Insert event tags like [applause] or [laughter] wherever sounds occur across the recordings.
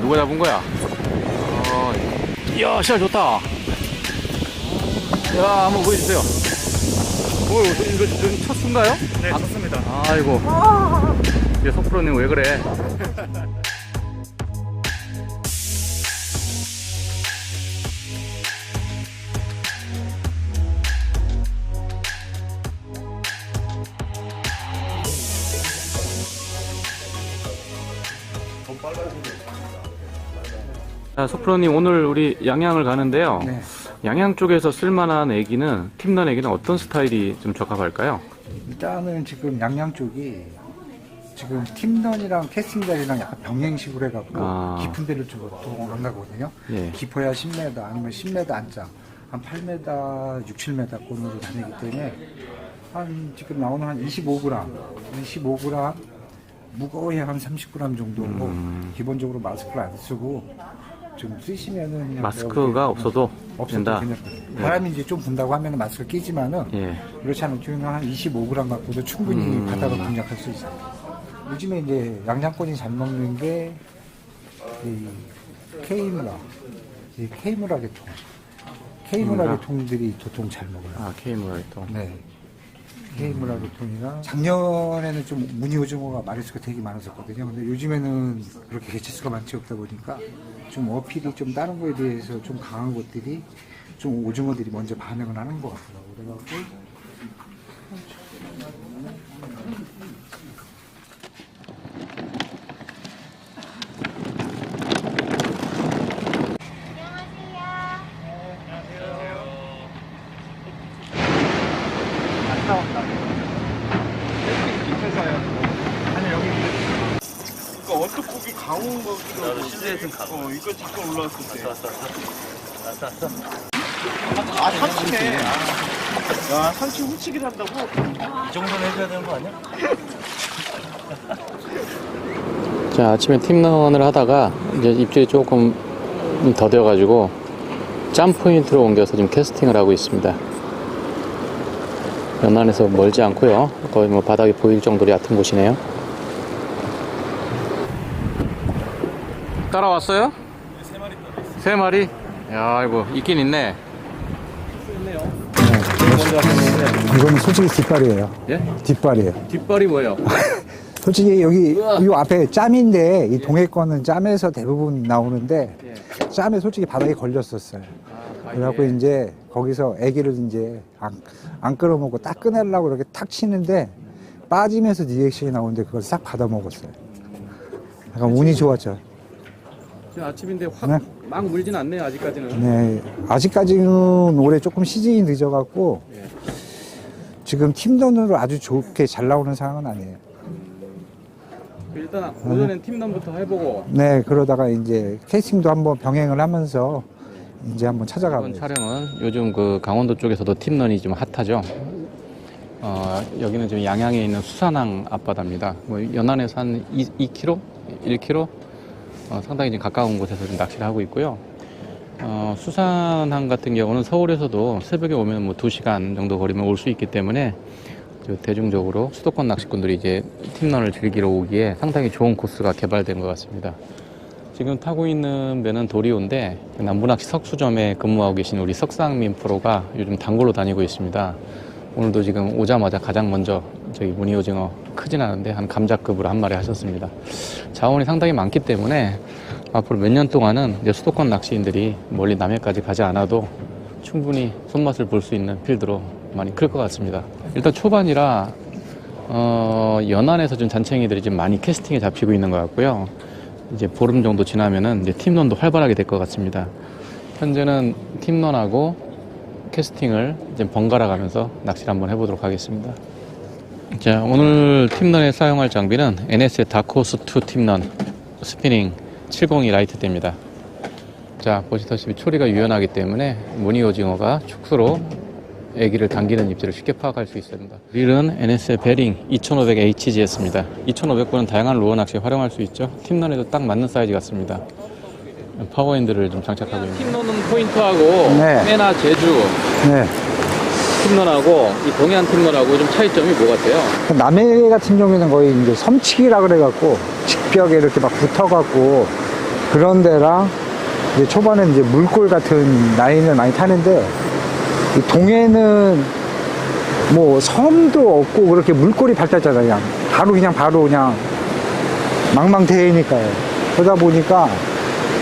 누가 잡은 거야? 어, 이야 시야 좋다. 야 한번 보여주세요. 오 이거 지금 첫 수인가요? 네, 좋습니다. 아이고. 얘 속프로님 왜 그래? [laughs] 자, 속프로님 오늘 우리 양양을 가는데요. 네. 양양 쪽에서 쓸만한 애기는 팀런 애기는 어떤 스타일이 좀 적합할까요? 일단은 지금 양양 쪽이 지금 팀런이랑 캐스팅달이랑 약간 병행식으로 해갖고 아. 깊은 데를 좀 보통 안 가거든요. 예. 깊어야 10m 아니면 10m 안장 한 8m, 6, 7m 꼴로 다니기 때문에 한 지금 나오는 한 25g, 25g 무거워야 한 30g 정도 고 음. 기본적으로 마스크를 안 쓰고 좀 쓰시면은 그냥 마스크가 내가 없어도 없어도 된다. 그냥 바람이 이제 좀 분다고 하면 마스크 끼지만은 예. 그렇지 않으면 한 25g 갖고도 충분히 음. 바닥을 공략할 수 있어요. 요즘에 이제 양장권이 잘 먹는 게이이 K무라 계통, K무라? 계통들이 보통 잘 먹어요. 아, K무라 또. 네. K무라 계통이랑 작년에는 좀 무늬 오징어가 마리수가 되게 많았었거든요. 근데 요즘에는 그렇게 개체수가 많지 없다 보니까 좀 어필이 좀 다른 거에 비해서 좀 강한 것들이 좀 오징어들이 먼저 반응을 하는 것 같더라고요. 그래갖고 그러니까 언뜻 보기 강원 거기도 나도 실내에 좀 가고. 어, 이거 잠깐 올라왔을 때. 왔어, 왔어. 왔어, 아, 삼치네. 아. 야, 삼치 후치기를 한다고? 이 정도는 해줘야 되는 거 아니야? 자, 아침에 팀런을 하다가 이제 입질이 조금 더뎌가지고 짬 포인트로 옮겨서 지금 캐스팅을 하고 있습니다. 연안에서 멀지 않고요. 거의 뭐 바닥이 보일 정도로 얕은 곳이네요. 따라왔어요? 세 마리 따라 세 마리? 야, 이거 있긴 있네. 이거는 솔직히 뒷발이에요. 예? 뒷발이에요. 뒷발이 뭐예요? [laughs] 솔직히 여기 이 앞에 짬인데 이 동해 거는 짬에서 대부분 나오는데 짬에 솔직히 바닥에 걸렸었어요. 그래갖고 이제 거기서 애기를 이제 안, 안 끌어먹고 딱 꺼내려고 이렇게 탁 치는데 빠지면서 리액션이 나오는데 그걸 싹 받아 먹었어요. 약간 운이 좋았죠. 지금 아침인데 확 네. 막 물진 않네요, 아직까지는. 네, 아직까지는 올해 조금 시즌이 늦어갖고 예. 지금 팀전으로 아주 좋게 잘 나오는 상황은 아니에요. 일단 오전엔 팀런부터 해보고 네, 그러다가 이제 캐스팅도 한번 병행을 하면서 이제 한번 찾아가고 이번 촬영은 요즘 그 강원도 쪽에서도 팀런이 좀 핫하죠. 어, 여기는 지금 양양에 있는 수산항 앞바다입니다. 뭐 연안에서 한 2, 2km, 1km 어, 상당히 좀 가까운 곳에서 좀 낚시를 하고 있고요. 어, 수산항 같은 경우는 서울에서도 새벽에 오면 뭐 2시간 정도 거리면 올 수 있기 때문에 저 대중적으로 수도권 낚시꾼들이 이제 팀런을 즐기러 오기에 상당히 좋은 코스가 개발된 것 같습니다. 지금 타고 있는 배는 도리오인데 남부낚시 석수점에 근무하고 계신 우리 석상민 프로가 요즘 단골로 다니고 있습니다. 오늘도 지금 오자마자 가장 먼저 저기 무늬오징어 크진 않은데 한 감자급으로 한 마리 하셨습니다. 자원이 상당히 많기 때문에 앞으로 몇 년 동안은 이제 수도권 낚시인들이 멀리 남해까지 가지 않아도 충분히 손맛을 볼 수 있는 필드로 많이 클 것 같습니다. 일단 초반이라 어, 연안에서 좀 잔챙이들이 좀 많이 캐스팅에 잡히고 있는 것 같고요. 이제 보름 정도 지나면은 이제 팀런도 활발하게 될 것 같습니다. 현재는 팀런하고 캐스팅을 이제 번갈아 가면서 낚시를 한번 해보도록 하겠습니다. 자, 오늘 팀런에 사용할 장비는 NS의 다크호스 2 팀런 스피닝 702 라이트대입니다. 자, 보시다시피 초리가 유연하기 때문에 무늬 오징어가 축소로 애기를 당기는 입질을 쉽게 파악할 수 있습니다. 릴은 NS의 베링 2500HGS입니다. 2500번은 다양한 로어 낚시에 활용할 수 있죠. 팀런에도 딱 맞는 사이즈 같습니다. 파워핸들을 좀 장착하고 있는 팀런은 포인트하고 네. 메나 제주 네. 팀런하고 이 동해안 팀런하고 좀 차이점이 뭐 같아요? 남해 같은 경우에는 거의 이제 섬치기라 그래갖고 직벽에 이렇게 막 붙어갖고 그런 데랑 이제 초반에 이제 물골 같은 라인을 많이 타는데 이 동해는 뭐 섬도 없고 그렇게 물골이 발달잖아요. 그냥 바로 그냥 바로 그냥 망망대해니까요. 그러다 보니까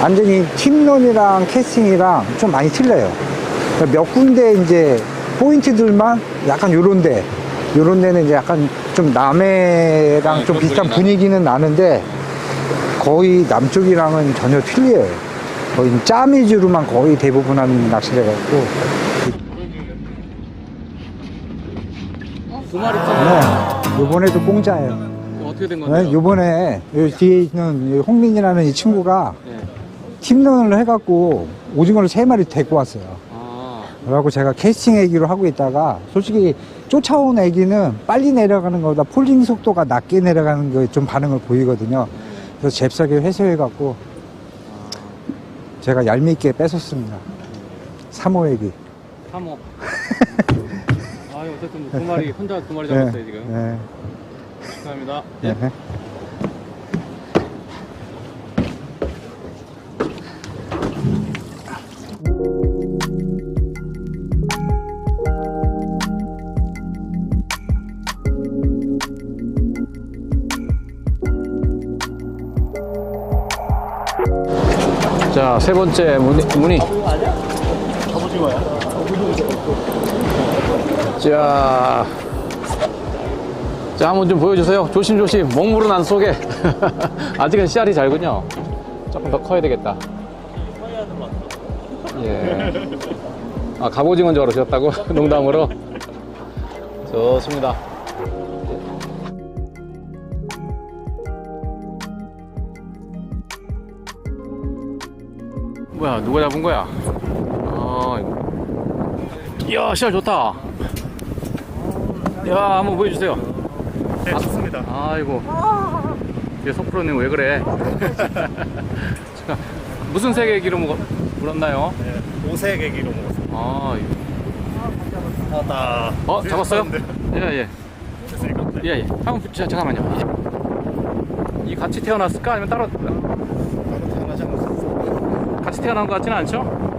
완전히 팀런이랑 캐스팅이랑 좀 많이 틀려요. 몇 군데 이제 포인트들만 약간 요런 데 요런 데는 이제 약간 좀 남해랑 좀 비슷한 분위기는 나는데 거의 남쪽이랑은 전혀 틀려요. 거의 짬 위주로만 거의 대부분 하는 낚시를 해갖고 두 마리 네, 요번에도 공짜예요. 어떻게 된 네, 건데요? 요번에 요 뒤에 있는 이 홍민이라는 이 친구가 네. 팀런을 해갖고 오징어를 세 마리 데리고 왔어요. 아, 그래갖고 제가 캐스팅 애기로 하고 있다가 솔직히 쫓아온 애기는 빨리 내려가는 것보다 폴링 속도가 낮게 내려가는 거에 좀 반응을 보이거든요. 그래서 잽싸게 회수해 갖고 제가 얄밉게 뺏었습니다. 3호 애기. 3호. [laughs] 아, 어쨌든 두 마리, 혼자 두 마리 잡았어요, 지금. 네. 축하합니다. 네. 네. 자, 세 번째 문이. 갑오징어야? 자. 자, 한번 좀 보여주세요. 조심조심. 먹물은 안 속에. [laughs] 아직은 씨알이 잘군요. 조금 더 커야 되겠다. 예. 아, 갑오징어인 줄 알으셨다고? [laughs] 농담으로? 좋습니다. 뭐야, 누가 잡은 거야? 아, 이야, 씨알 좋다. 야, 한번 보여주세요. 네, 좋습니다. 아이고. 얘 속프로님 왜 그래? [laughs] 무슨 색의 기로 먹, 물었나요? 네, 오색 애기로 먹었어요. 아. 하다. 어, 잡았어요? 예, 예. 됐으니까. 네. 예, 예. 한번, 자, 잠깐만요. 이 같이 태어났을까? 아니면 따로, 같이 태어난 것 같지는 않죠?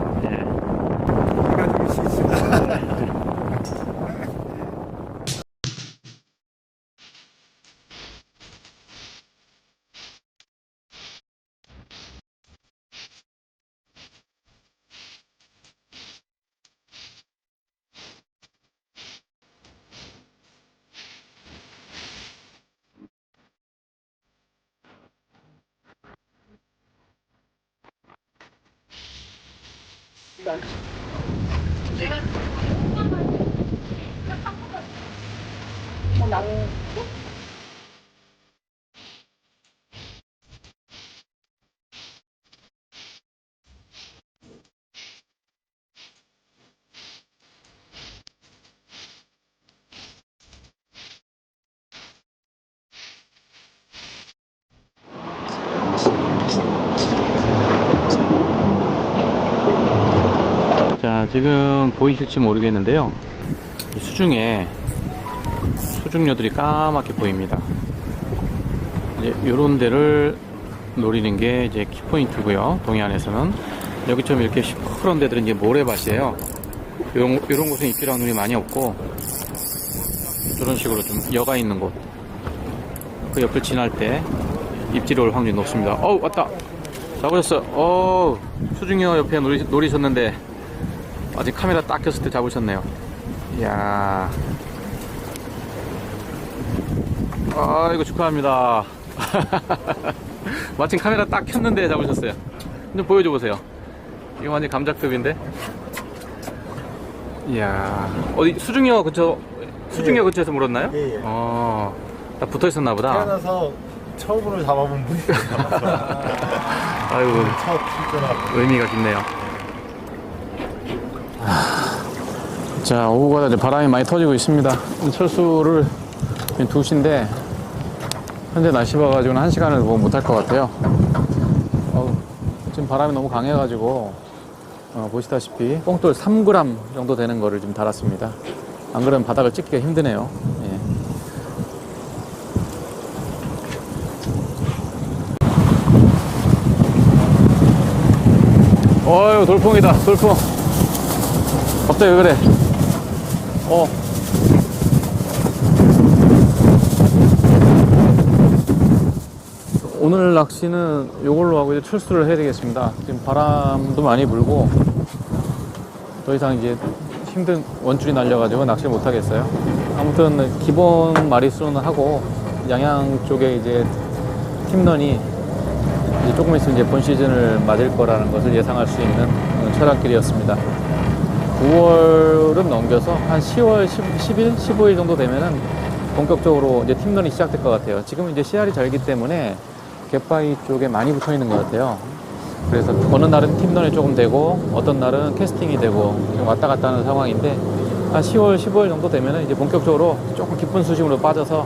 자, 지금 보이실지 모르겠는데요. 이 수중에 수중녀들이 까맣게 보입니다. 이제 요런 데를 노리는 게 이제 키포인트고요. 동해안에서는. 여기 좀 이렇게 시커먼 데들은 이제 모래밭이에요. 요런, 요런 곳은 입질하는 눈이 많이 없고, 이런 식으로 좀 여가 있는 곳. 그 옆을 지날 때 입질 올 확률이 높습니다. 어우, 왔다! 잡으셨어요. 어우, 수중녀 옆에 노리, 노리셨는데, 아직 카메라 딱 켰을 때 잡으셨네요. 이야. 아, 이거 축하합니다. [laughs] 마침 카메라 딱 켰는데 잡으셨어요. 좀 보여줘 보세요. 이거 완전 감작급인데? 이야. 어디, 수중여 근처, 수중여 예. 근처에서 물었나요? 예, 예. 어, 딱 붙어 있었나 보다. 태어나서 처음으로 잡아본 분이 아유, 첫 출전하고. 의미가 깊네요. 자, 오후가 이제 바람이 많이 터지고 있습니다. 철수를 2시인데, 현재 날씨 봐가지고는 한 시간을 뭐 못할 것 같아요. 어우, 지금 바람이 너무 강해가지고, 어, 보시다시피 뽕돌 3g 정도 되는 거를 좀 달았습니다. 안 그러면 바닥을 찍기가 힘드네요. 예. 어유 돌풍이다 돌풍 갑자기 왜 그래 어. 오늘 낚시는 이걸로 하고 이제 철수를 해야 되겠습니다. 지금 바람도 많이 불고 더 이상 이제 힘든 원줄이 날려가지고 낚시를 못 하겠어요. 아무튼 기본 마리수는 하고 양양 쪽에 이제 팀런이 이제 조금 있으면 이제 본 시즌을 맞을 거라는 것을 예상할 수 있는 철학길이었습니다. 9월은 넘겨서 한 10월 10, 일 15일 정도 되면은 본격적으로 이제 팀런이 시작될 것 같아요. 지금 이제 씨알이 잘기 때문에 갯바위 쪽에 많이 붙어 있는 것 같아요. 그래서 어느 날은 팀런이 조금 되고 어떤 날은 캐스팅이 되고 좀 왔다 갔다 하는 상황인데 한 10월 15일 정도 되면은 이제 본격적으로 조금 깊은 수심으로 빠져서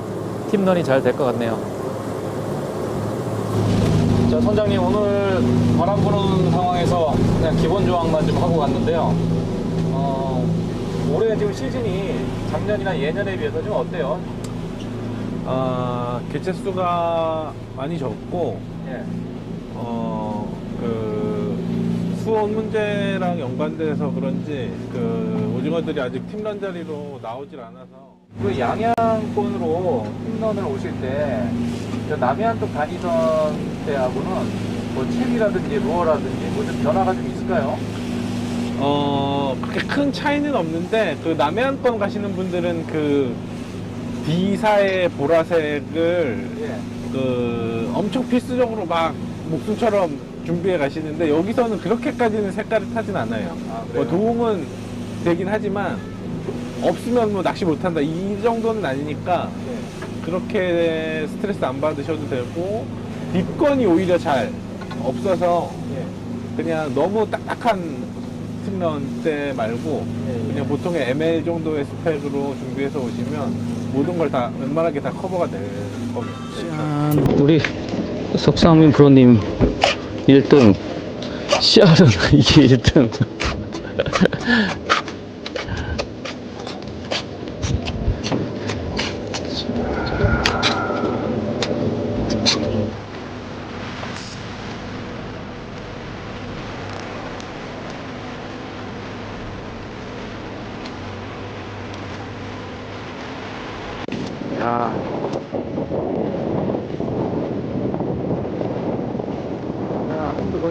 팀런이 잘 될 것 같네요. 자, 선장님 오늘 바람 부는 상황에서 그냥 기본 조항만 좀 하고 갔는데요. 어, 올해 지금 시즌이 작년이나 예년에 비해서 좀 어때요? 아, 개체 수가 많이 적고, 예. 어, 그, 수온 문제랑 연관돼서 그런지, 그, 오징어들이 아직 팀런 자리로 나오질 않아서. 그 양양권으로 팀런을 오실 때, 저 남해안 쪽 다니던 때하고는 뭐 책이라든지 루어라든지 뭐 좀 변화가 좀 있을까요? 어, 그렇게 큰 차이는 없는데, 그 남해안권 가시는 분들은 그, D사의 보라색을 예. 그 엄청 필수적으로 막 목숨처럼 준비해 가시는데 여기서는 그렇게까지는 색깔을 타진 않아요. 아, 뭐? 도움은 되긴 하지만 없으면 뭐 낚시 못한다 이 정도는 아니니까 예. 그렇게 스트레스 안 받으셔도 되고 뒷건이 오히려 잘 없어서 예. 그냥 너무 딱딱한 팀런 때 말고 예, 예. 그냥 보통의 ML 정도의 스펙으로 준비해서 오시면 모든 걸 다 웬만하게 다 커버가 될 겁니다. 짠, 우리 석상민 프로님 1등, 씨알은 [laughs] 이게 1등.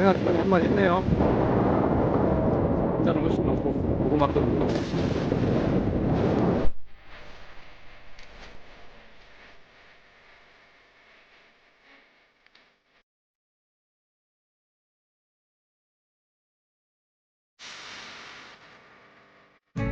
야, 한번도 고생하셨다 한번 했네요. 진짜로 훨씬 넘고 고구마도 넣고.